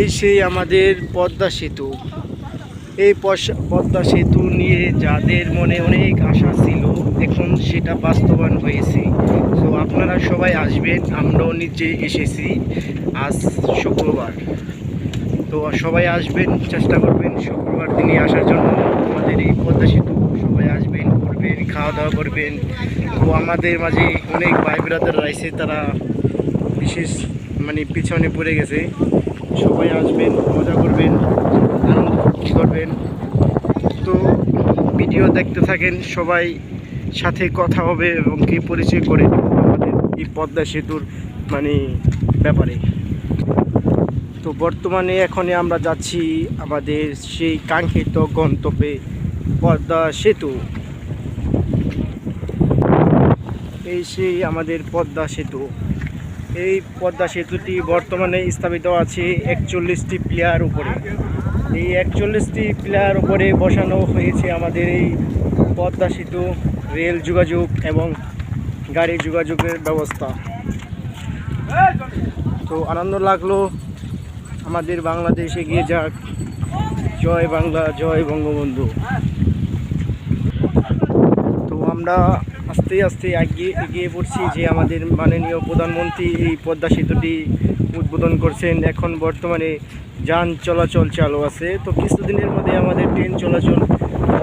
এই সেই আমাদের পদ্মা সেতু। এই পদ্মা সেতু নিয়ে যাদের মনে অনেক আশা ছিল, এখন সেটা বাস্তবায়ন হয়েছে। তো আপনারা সবাই আসবেন, আমরাও নিচে এসেছি আজ শুক্রবার। তো সবাই আসবেন, চেষ্টা করবেন শুক্রবার দিনে আসার জন্য। আমাদের এই পদ্মা সেতু, সবাই আসবেন করবেন খাওয়া দাওয়া করবেন। তো আমাদের মাঝে অনেক ভাই ব্রাদার রয়েছে তারা বিশেষ মানে পিছনে পড়ে গেছে। সবাই আসবেন, মজা করবেন, আনন্দ করবেন। তো ভিডিও দেখতে থাকেন, সবাই সাথে কথা হবে এবং কি পরিচয় করে আমাদের এই পদ্মা সেতুর মানে ব্যাপারে। তো বর্তমানে এখনই আমরা যাচ্ছি আমাদের সেই কাঙ্ক্ষিত গন্তব্যে পদ্মা সেতু। এই সেই আমাদের পদ্মা সেতু। এই পদ্মা সেতুটি বর্তমানে স্থাপিত আছে একচল্লিশটি প্লেয়ার উপরে। এই একচল্লিশটি প্লেয়ার উপরে বসানো হয়েছে আমাদের এই পদ্মা সেতু, রেল যোগাযোগ এবং গাড়ি যোগাযোগের ব্যবস্থা। তো আনন্দ লাগল, আমাদের বাংলাদেশে গিয়ে যাক। জয় বাংলা, জয় বঙ্গবন্ধু। তো আমরা আস্তে আস্তে এগিয়ে এগিয়ে পড়ছি যে আমাদের মাননীয় প্রধানমন্ত্রী এই পদ্মা সেতুটি উদ্বোধন করছেন। এখন বর্তমানে যান চলাচল চালু আছে। তো কিছুদিনের মধ্যে আমাদের ট্রেন চলাচল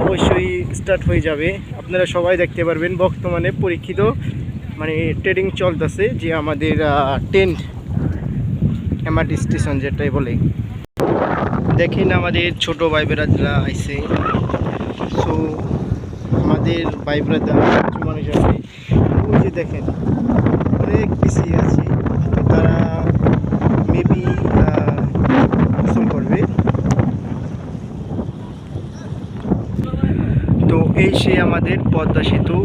অবশ্যই স্টার্ট হয়ে যাবে। আপনারা সবাই দেখতে পারবেন বর্তমানে পরীক্ষিত মানে ট্রেডিং চলতেছে যে আমাদের ট্রেন এমআরটি স্টেশন যেটাই বলে। দেখেন আমাদের ছোট ভাই বেড়াদরা আইসে। সো আমাদের ভাই ব্রাদার মানুষ আছে ওই যে দেখেন, অনেক পিছিয়ে আছে। তারা মেবি গোসল করবে। তো এই সে আমাদের পদ্মা সেতু।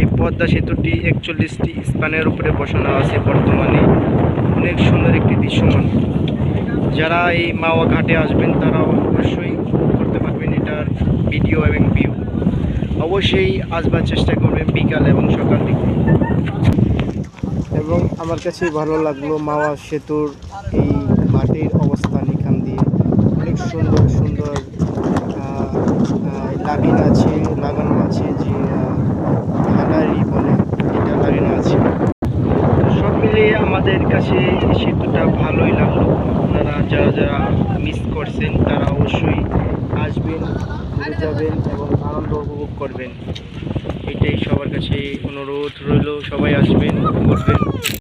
এই পদ্মা সেতুটি একচল্লিশটি স্পানের উপরে বসানো আছে বর্তমানে। অনেক সুন্দর একটি দৃশ্যমান যারা এই মাওয়া ঘাটে আসবেন, তারা অবশ্যই করতে পারবেন এটার ভিডিও এবং অবশ্যই আসবার চেষ্টা করবেন বিকাল এবং সকাল দিকে। এবং আমার কাছে ভালো লাগল মাওয়া সেতুর এই মাটির অবস্থান এখান দিয়ে। অনেক সুন্দর সুন্দর লাগানো আছে লাগানো আছে যে ঢালারি বলে এটা লাগানো আছে। তো সব মিলিয়ে আমাদের কাছে সেতুটা ভালোই লাগল। আপনারা যারা যারা মিস করছেন তারা অবশ্যই আসবেন ঘুরে যাবেন এবং আনন্দ উপভোগ করবেন। এটাই সবার কাছে অনুরোধ রইল, সবাই আসবেন ঘুরবেন